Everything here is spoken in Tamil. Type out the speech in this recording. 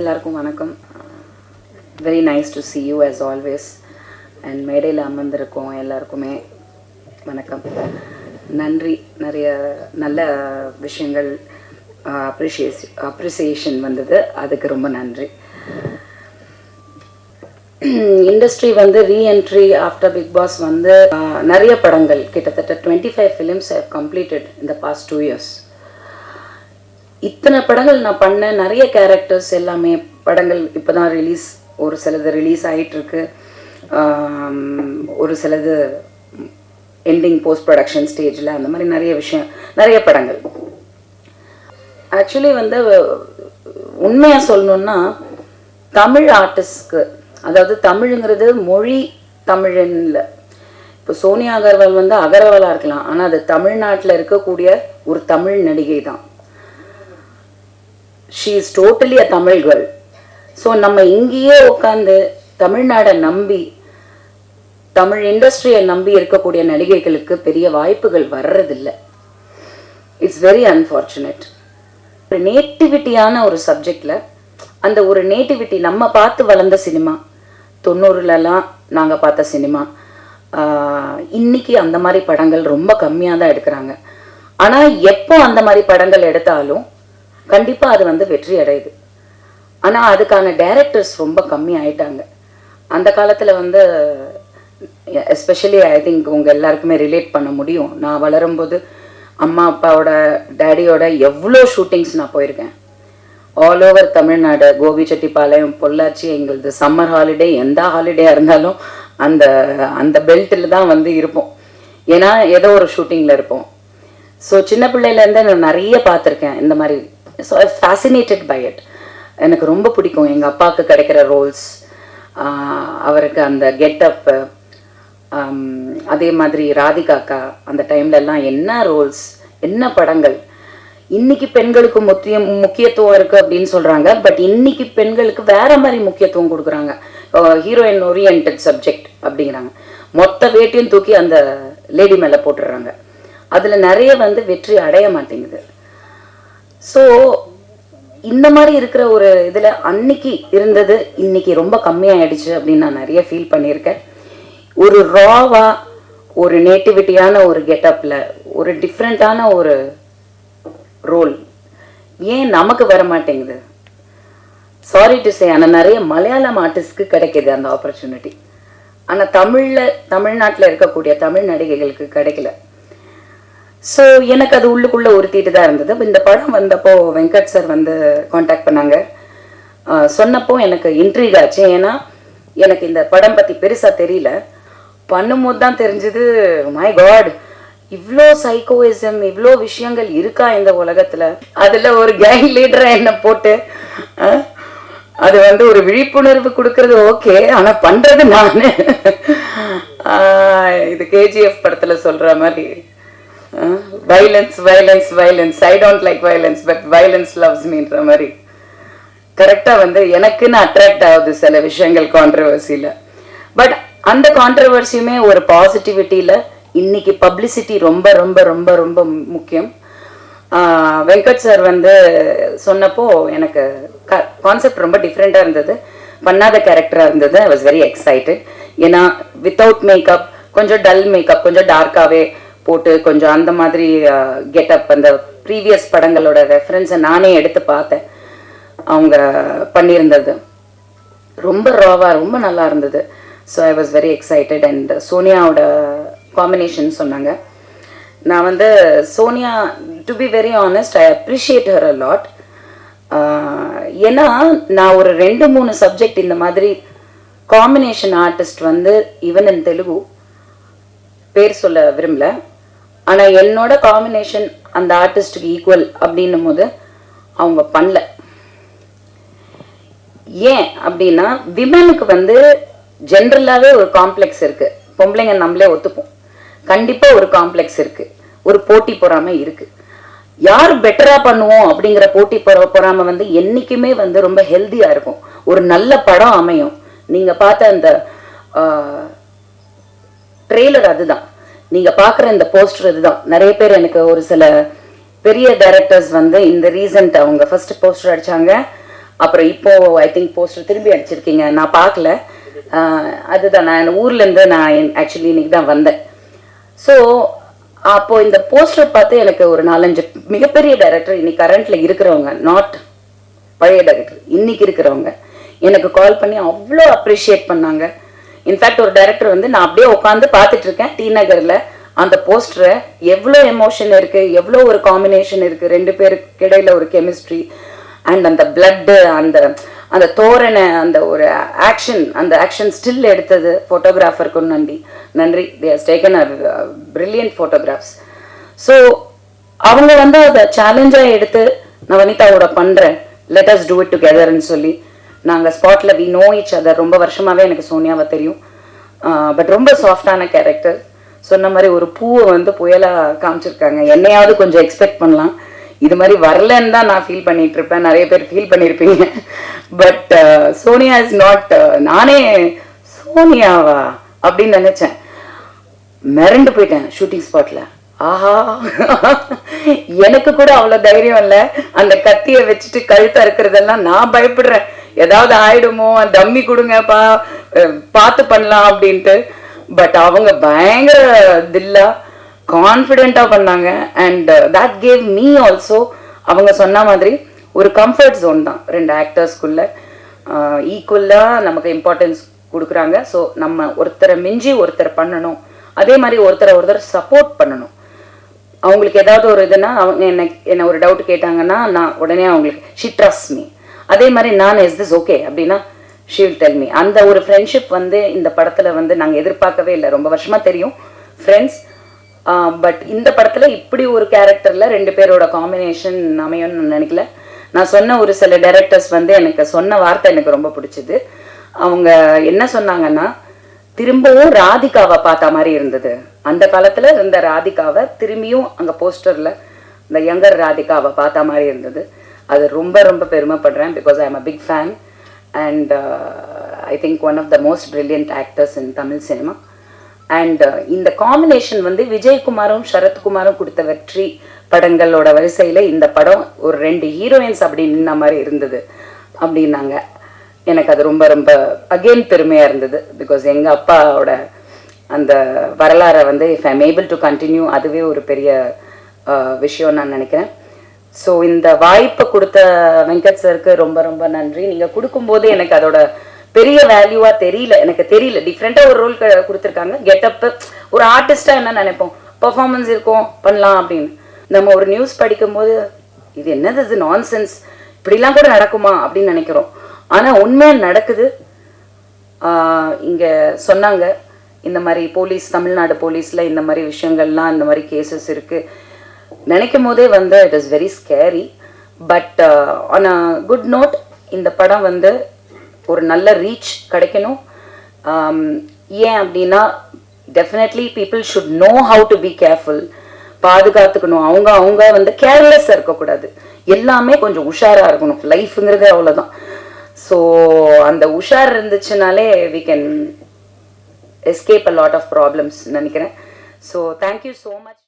எல்லாருக்கும் வணக்கம். Very nice to see you as always and மேடையில் அமர்ந்திருக்கோம் எல்லாருக்குமே வணக்கம். நன்றி. நிறைய நல்ல விஷயங்கள் அப்ரிஷியேஸ் அப்ரிசியேஷன் வந்தது. அதுக்கு ரொம்ப நன்றி. இண்டஸ்ட்ரி வந்து ரீஎன்ட்ரி ஆஃப்டர் பிக் பாஸ் வந்து நிறைய படங்கள். கிட்டத்தட்ட twenty five films have completed இந்த பாஸ்ட் டூ இயர்ஸ் இத்தனை படங்கள் நான் பண்ண நிறைய கேரக்டர்ஸ் எல்லாமே படங்கள் இப்போ தான் ரிலீஸ் ஒரு சிலது ரிலீஸ் ஆகிட்டுருக்கு ஒரு சிலது எண்டிங் போஸ்ட் ப்ரொடக்ஷன் ஸ்டேஜில் அந்த மாதிரி நிறைய விஷயம் நிறைய படங்கள். ஆக்சுவலி வந்து உண்மையாக சொல்லணும்னா தமிழ் ஆர்டிஸ்ட்க்கு அதாவது தமிழுங்கிறது மொழி தமிழ்ல இப்போ சோனியா அகர்வால் வந்து அகர்வாலாக இருக்கலாம் ஆனால் அது தமிழ்நாட்டில் இருக்கக்கூடிய ஒரு தமிழ் நடிகை தான் she is totally a Tamil girl so நம்ம இங்கேயே உட்காந்து தமிழ்நாடை நம்பி தமிழ் இண்டஸ்ட்ரியை நம்பி இருக்கக்கூடிய நடிகைகளுக்கு பெரிய வாய்ப்புகள் வர்றதில்லை. இட்ஸ் வெரி அன்ஃபார்ச்சுனேட் ஒரு நேட்டிவிட்டியான ஒரு சப்ஜெக்டில் அந்த ஒரு நேட்டிவிட்டி நம்ம பார்த்து வளர்ந்த சினிமா தொண்ணூறுலலாம் நாங்கள் பார்த்த சினிமா இன்னைக்கு அந்த மாதிரி படங்கள் ரொம்ப கம்மியாக தான் எடுக்கிறாங்க. ஆனால் எப்போ அந்த மாதிரி படங்கள் எடுத்தாலும் கண்டிப்பாக அது வந்து வெற்றி அடையுது. ஆனால் அதுக்கான டைரக்டர்ஸ் ரொம்ப கம்மி ஆயிட்டாங்க. அந்த காலத்தில் வந்து எஸ்பெஷலி ஐ திங்க் உங்கள் எல்லாருக்குமே ரிலேட் பண்ண முடியும். நான் வளரும்போது அம்மா அப்பாவோட டேடியோட எவ்வளோ ஷூட்டிங்ஸ் நான் போயிருக்கேன். ஆல் ஓவர் தமிழ்நாடு கோபி செட்டிப்பாளையம் பொள்ளாச்சி எங்களது சம்மர் ஹாலிடே எந்த ஹாலிடேயாக இருந்தாலும் அந்த அந்த பெல்ட்டில் தான் வந்து இருப்போம். ஏன்னா ஏதோ ஒரு ஷூட்டிங்கில் இருப்போம். ஸோ சின்ன பிள்ளையிலேருந்தே நான் நிறைய பார்த்துருக்கேன். இந்த மாதிரி so I fascinated by it எனக்கு ரொம்ப பிடிக்கும். எங்கள் அப்பாவுக்கு கிடைக்கிற ரோல்ஸ் அவருக்கு அந்த கெட்டப்பு அதே மாதிரி ராதிகாக்கா அந்த டைம்ல எல்லாம் என்ன ரோல்ஸ் என்ன படங்கள். இன்னைக்கு பெண்களுக்கு முக்கியம் முக்கியத்துவம் இருக்குது அப்படின்னு சொல்கிறாங்க பட் இன்னைக்கு பெண்களுக்கு வேற மாதிரி முக்கியத்துவம் கொடுக்குறாங்க. ஹீரோயின் ஓரியன்ட் சப்ஜெக்ட் அப்படிங்கிறாங்க. மொத்த வேட்டையும் தூக்கி அந்த லேடி மேலே போட்டுடுறாங்க. அதில் நிறைய வந்து வெற்றி அடைய மாட்டேங்குது. ஸோ இந்த மாதிரி இருக்கிற ஒரு இதில் அன்னைக்கு இருந்தது இன்னைக்கு ரொம்ப கம்மியாயிடுச்சு அப்படின்னு நான் நிறைய ஃபீல் பண்ணியிருக்கேன். ஒரு ராவா ஒரு நேட்டிவிட்டியான ஒரு கெட்டப்பில் ஒரு டிஃப்ரெண்ட்டான ஒரு ரோல் ஏன் நமக்கு வர மாட்டேங்குது? சாரி டு சே ஆனால் நிறைய மலையாளம் ஆர்டிஸ்ட்க்கு கிடைக்கிது அந்த ஆப்பர்ச்சுனிட்டி ஆனால் தமிழில் தமிழ்நாட்டில் இருக்கக்கூடிய தமிழ் நடிகைகளுக்கு கிடைக்கல. ஸோ எனக்கு அது உள்ளுக்குள்ளே உறுத்திட்டு தான் இருந்தது இந்த படம் வந்தப்போ வெங்கட் சார் வந்து காண்டாக்ட் பண்ணாங்க. சொன்னப்போ எனக்கு இன்ட்ரீக் ஆச்சு. ஏன்னா எனக்கு இந்த படம் பற்றி பெருசாக தெரியல. பண்ணும்போது தான் தெரிஞ்சது மை காட் இவ்வளோ சைக்கோயிசம் இவ்வளோ விஷயங்கள் இருக்கா இந்த உலகத்தில்? அதில் ஒரு கேங் லீடரை என்ன போட்டு அது வந்து ஒரு விழிப்புணர்வு கொடுக்கறது ஓகே ஆனால் பண்ணுறது நான். இது கேஜிஎஃப் படத்தில் சொல்கிற மாதிரி. Violence violence violence I don't like violence but violence loves மீன்ற மாதிரி. கரெக்டாக வந்து எனக்குன்னு அட்ராக்ட் ஆகுது சில விஷயங்கள் கான்ட்ரவர்சியில் பட் அந்த கான்ட்ரவர்சியுமே ஒரு பாசிட்டிவிட்டியில் இன்னைக்கு பப்ளிசிட்டி ரொம்ப ரொம்ப ரொம்ப ரொம்ப முக்கியம். வெங்கட் சார் வந்து சொன்னப்போ எனக்கு கான்செப்ட் ரொம்ப டிஃப்ரெண்ட்டாக இருந்தது. பண்ணாத கேரக்டராக இருந்தது. ஐ வாஸ் வெரி எக்ஸைட்டட் ஏன்னா வித்தவுட் மேக்கப் கொஞ்சம் டல் மேக்கப் கொஞ்சம் டார்க்காகவே போட்டு கொஞ்சம் அந்த மாதிரி கெட்டப் அந்த ப்ரீவியஸ் படங்களோட ரெஃபரன்ஸை நானே எடுத்து பார்த்தேன். அவங்க பண்ணியிருந்தது. ரொம்ப ராவாக ரொம்ப நல்லா இருந்தது. So I was very excited and சோனியாவோட combination சொன்னாங்க. நான் வந்து Sonia to be very honest I appreciate her a lot ஏன்னா நான் ஒரு ரெண்டு மூணு சப்ஜெக்ட் இந்த மாதிரி காம்பினேஷன் ஆர்டிஸ்ட் வந்து ஈவன் இன் தெலுங்கு பேர் சொல்ல விரும்பல. ஆனால் என்னோட காம்பினேஷன் அந்த ஆர்டிஸ்ட்டுக்கு ஈக்குவல் அப்படின்னும் போது அவங்க பண்ணல. ஏன் அப்படின்னா விமனுக்கு வந்து ஜென்ரலாகவே ஒரு காம்ப்ளெக்ஸ் இருக்கு. பொம்பளைங்க நம்மளே ஒத்துப்போம். கண்டிப்பாக ஒரு காம்ப்ளெக்ஸ் இருக்கு. ஒரு போட்டி பொறாமை இருக்கு. யார் பெட்டரா பண்ணுவோம் அப்படிங்கிற போட்டி பொற- பொறாமை வந்து என்னைக்குமே வந்து ரொம்ப ஹெல்த்தியாக இருக்கும். ஒரு நல்ல படம் அமையும். நீங்க பார்த்த அந்த ட்ரெய்லர் அதுதான். நீங்க பார்க்குற இந்த போஸ்டர் இதுதான். நிறைய பேர் எனக்கு ஒரு சில பெரிய டைரக்டர்ஸ் வந்து இந்த ரீசன்ட் அவங்க ஃபர்ஸ்ட் போஸ்டர் அடிச்சாங்க. அப்புறம் இப்போ ஐ திங்க் போஸ்டர் திரும்பி அடிச்சிருக்கீங்க. நான் பார்க்கல. அதுதான். நான் ஊர்லேருந்து நான் ஆக்சுவலி இன்னைக்கு தான் வந்தேன். ஸோ அப்போ இந்த போஸ்டர் பார்த்து எனக்கு ஒரு நாலஞ்சு மிகப்பெரிய டைரக்டர் இன்னைக்கு கரண்ட்ல இருக்கிறவங்க நாட் பழைய டைரக்டர் இன்னைக்கு இருக்கிறவங்க எனக்கு கால் பண்ணி அவ்வளோ அப்ரிஷியேட் பண்ணாங்க. இன்ஃபேக்ட் ஒரு டைரக்டர் வந்து நான் அப்படியே உட்காந்து பார்த்துட்டு இருக்கேன் டி நகர்ல அந்த போஸ்டரை எவ்வளோ எமோஷன் இருக்கு எவ்வளோ ஒரு காம்பினேஷன் இருக்கு ரெண்டு பேருக்கு இடையில ஒரு கெமிஸ்ட்ரி அண்ட் அந்த பிளட்டு அந்த அந்த தோரணை அந்த ஒரு ஆக்ஷன் அந்த ஆக்ஷன் ஸ்டில் எடுத்தது ஃபோட்டோகிராஃபருக்கும் நன்றி. நன்றி. They has taken a brilliant photographs so அவங்க வந்து அதை சேலஞ்சாக எடுத்து நான் வனிதாவோட பண்ணுறேன் லெட் அஸ் டூ இட் டுகெதர்னு சொல்லி. நாங்கள் ஸ்பாட்டில் வி நோ இச் அதர் ரொம்ப வருஷமாகவே எனக்கு சோனியாவை தெரியும். பட் ரொம்ப சாஃப்டான கேரக்டர் சொன்ன மாதிரி ஒரு பூவை வந்து புயலாக காமிச்சிருக்காங்க. என்னையாவது கொஞ்சம் எக்ஸ்பெக்ட் பண்ணலாம். இது மாதிரி வரலன்னு தான் நான் ஃபீல் பண்ணிட்டு இருப்பேன். நிறைய பேர் ஃபீல் பண்ணியிருப்பீங்க பட் சோனியா இஸ் நாட் நானே சோனியாவா அப்படின்னு நினைச்சேன். மிரண்டு போயிட்டேன் ஷூட்டிங் ஸ்பாட்ல ஆஹா. எனக்கு கூட அவ்வளவு தைரியம் இல்ல. அந்த கத்திய வச்சுட்டு கழுத்த இருக்கிறதெல்லாம் நான் பயப்படுறேன். ஏதாவது ஆயிடுமோ தம்மி கொடுங்கப்பா பார்த்து பண்ணலாம் அப்படின்ட்டு. பட் அவங்க பயங்கர தில்லா கான்ஃபிடென்ட்டா பண்ணாங்க. And that gave me also அவங்க சொன்ன மாதிரி ஒரு கம்ஃபர்ட் ஜோன் தான். ரெண்டு ஆக்டர்ஸ்குள்ள ஈக்குவலாக நமக்கு இம்பார்ட்டன்ஸ் கொடுக்குறாங்க. ஸோ நம்ம ஒருத்தரை மிஞ்சி ஒருத்தர் பண்ணணும். அதே மாதிரி ஒருத்தரை ஒருத்தர் சப்போர்ட் பண்ணணும். அவங்களுக்கு ஏதாவது ஒரு இதுனா அவங்க என்ன என்ன ஒரு டவுட் கேட்டாங்கன்னா நான் உடனே அவங்களுக்கு ஷி ட்ரஸ்ட் மீ அதே மாதிரி நான் இஸ் திஸ் ஓகே அப்படின்னா ஷீல் டெல் மீ அந்த ஒரு ஃப்ரெண்ட்ஷிப் வந்து இந்த படத்துல வந்து நாங்கள் எதிர்பார்க்கவே இல்லை. ரொம்ப வருஷமா தெரியும் ஃப்ரெண்ட்ஸ் பட் இந்த படத்துல இப்படி ஒரு கேரக்டர்ல ரெண்டு பேரோட காம்பினேஷன் அமையும்னு நான் நினைக்கல. நான் சொன்ன ஒரு சில டைரக்டர்ஸ் வந்து எனக்கு சொன்ன வார்த்தை எனக்கு ரொம்ப பிடிச்சது. அவங்க என்ன சொன்னாங்கன்னா திரும்பவும் ராதிகாவை பார்த்த மாதிரி இருந்தது. அந்த காலத்துல இருந்த ராதிகாவை திரும்பியும் அங்க போஸ்டர்ல இந்த யங்கர் ராதிகாவை பார்த்த மாதிரி இருந்தது. அது ரொம்ப ரொம்ப பெருமைப்படுறேன் because I am a big fan and I think one of the most brilliant actors in Tamil cinema and இந்த காம்பினேஷன் வந்து விஜயகுமாரும் சரத்குமாரும் கொடுத்த வெற்றி படங்களோட வரிசையில் இந்த படம் ஒரு ரெண்டு ஹீரோயின்ஸ் அப்படி நின்ன மாதிரி இருந்தது அப்படின்னாங்க. எனக்கு அது ரொம்ப ரொம்ப அகெயின் பெருமையாக இருந்தது பிகாஸ் எங்கள் அப்பாவோட அந்த வரலாறை வந்து if I'm able to continue அதுவே ஒரு பெரிய uh, விஷயம் நான் நினைக்கிறேன். ஸோ இந்த வாய்ப்பை கொடுத்த வெங்கட் சருக்கு ரொம்ப ரொம்ப நன்றி. நீங்க கொடுக்கும்போது எனக்கு அதோட பெரிய வேல்யூவா தெரியல. எனக்கு தெரியல. டிஃப்ரெண்டா ஒரு ரோல் கொடுத்துருக்காங்க. கெட்டப் ஒரு ஆர்டிஸ்டா என்ன நினைப்போம்? பர்ஃபார்மன்ஸ் இருக்கும் பண்ணலாம் அப்படின்னு. நம்ம ஒரு நியூஸ் படிக்கும்போது இது என்னது இது நான்சென்ஸ் இப்படிலாம் கூட நடக்குமா? அப்படின்னு நினைக்கிறோம். ஆனா உண்மையா நடக்குது. இங்கே இங்க சொன்னாங்க. இந்த மாதிரி போலீஸ் தமிழ்நாடு போலீஸ்ல இந்த மாதிரி விஷயங்கள்லாம் இந்த மாதிரி கேசஸ் இருக்கு. நினைக்கும் போதே வந்து it is very scary but on a good note இந்த படம் வந்து ஒரு நல்ல ரீச் கிடைக்கணும். Um, ஏன் அப்படின்னா definitely people should know how to be careful பாதுகாத்துக்கணும். அவங்க அவங்க வந்து கேர்லெஸ்ஸாக இருக்கக்கூடாது. எல்லாமே கொஞ்சம் உஷாரா இருக்கணும். லைஃப்ங்கிறது அவ்வளோதான் ஸோ அந்த உஷார் இருந்துச்சுனாலே we can escape a lot of problems நினைக்கிறேன். So thank you so much